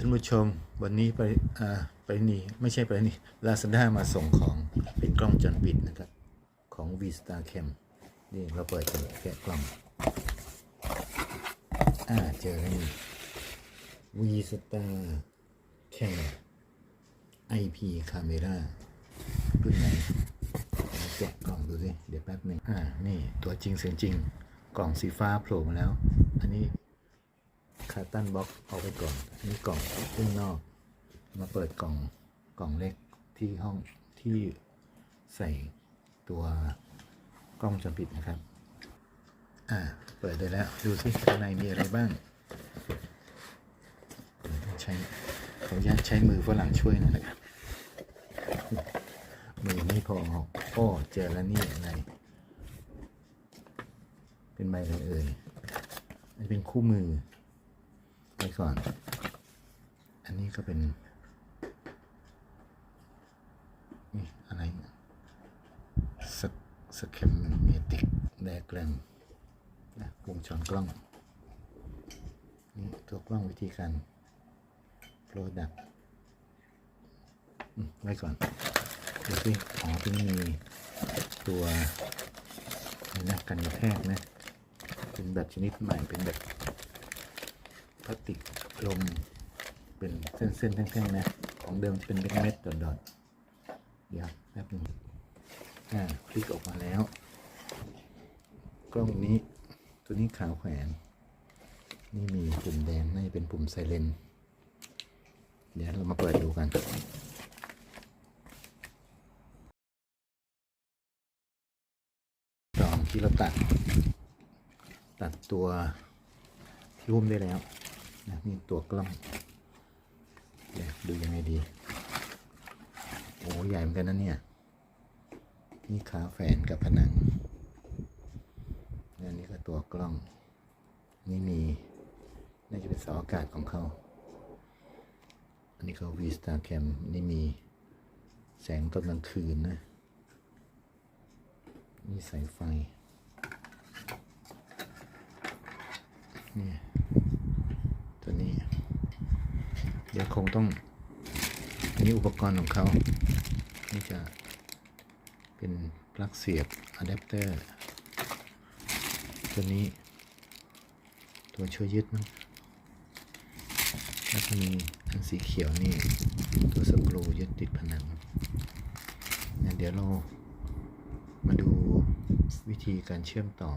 ท่านผู้ชมวันนี้ไปอ่าไปนี่ไม่ใช่ไปนี่ลาซาด้ามาส่งของเป็นกล้องวงจรปิดนะครับ ของ V Star Cam นี่เราเปิดกันแกะกล่องอ่าเจอแล้วนี่ V Star Cam IP Camera รุ่นไหนแกะกล่องดูสิเดี๋ยวแป๊บหนึ่งอ่านี่ตัวจริงเสียงจริงกล่องสีฟ้าโผล่มาแล้ว อันนี้ คาร์ตันบ็อกเอาไปก่อนนนี้กล่องข้างนอก มาเปิดกล่องกล่องเล็กที่ห้องที่ใส่ตัวกล้องจอปิดนะครับ อ่า เปิดได้แล้ว ดูสิข้างในมีอะไรบ้าง ใช้ขออนุญาตใช้มือฝรั่งช่วยหน่อยนะครับ มือไม่พอโอ้เจอแล้วนี่อะไร เป็นใบอะไรเอ่ยนี่เป็นคู่มือ ไว้ก่อน อันนี้ก็เป็นนี่อะไรสสแคมเมติกไดแกรมนะวงจรกล้อง นี่ตัวกล้องวิธีการโปรดักไว้ก่อนดูสิอ๋อเป็นมีตัวนะกันกระแทกนะ เป็นแบบชนิดใหม่เป็นแบบ พลาสติกลมเป็นเส้นๆแท่งๆนะ ของเดิมจะเป็นเม็ดๆดอดๆเดี๋ยวแป๊บนึงอ่าคลิกออกมาแล้ว กล้องนี้ตัวนี้ขาวแขวน นี่มีปุ่มแดงน่าจะเป็นปุ่มไซเรนเดี๋ยวเรามาเปิดดูกันตอนที่เราตัด ตัดตัวที่หุ้มได้แล้ว นะนี่ตัวกล้องดูยังไงดี โอ้ใหญ่เหมือนกันนะเนี่ย นี่ขาแฝนกับผนังแล้วนี่ก็ตัวกล้อง นี่มี น่าจะเป็นเสาอากาศของเขา อันนี้เขา V Star Cam นี่มีแสงตอนกลางคืนนะ นี่สายไฟนี่ตัวนี้ เดี๋ยวคงต้องอันนี้อุปกรณ์ของเขา นี่จะเป็นปลั๊กเสียบอะแดปเตอร์ ตัวนี้ ตัวช่วยยึดมั้งแล้วก็มีอันสีเขียวนี่ ตัวสกรูยึดติดผนังงั้นเดี๋ยวเรามาดูวิธีการเชื่อมต่อ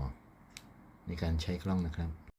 ในการใช้กล้องนะครับ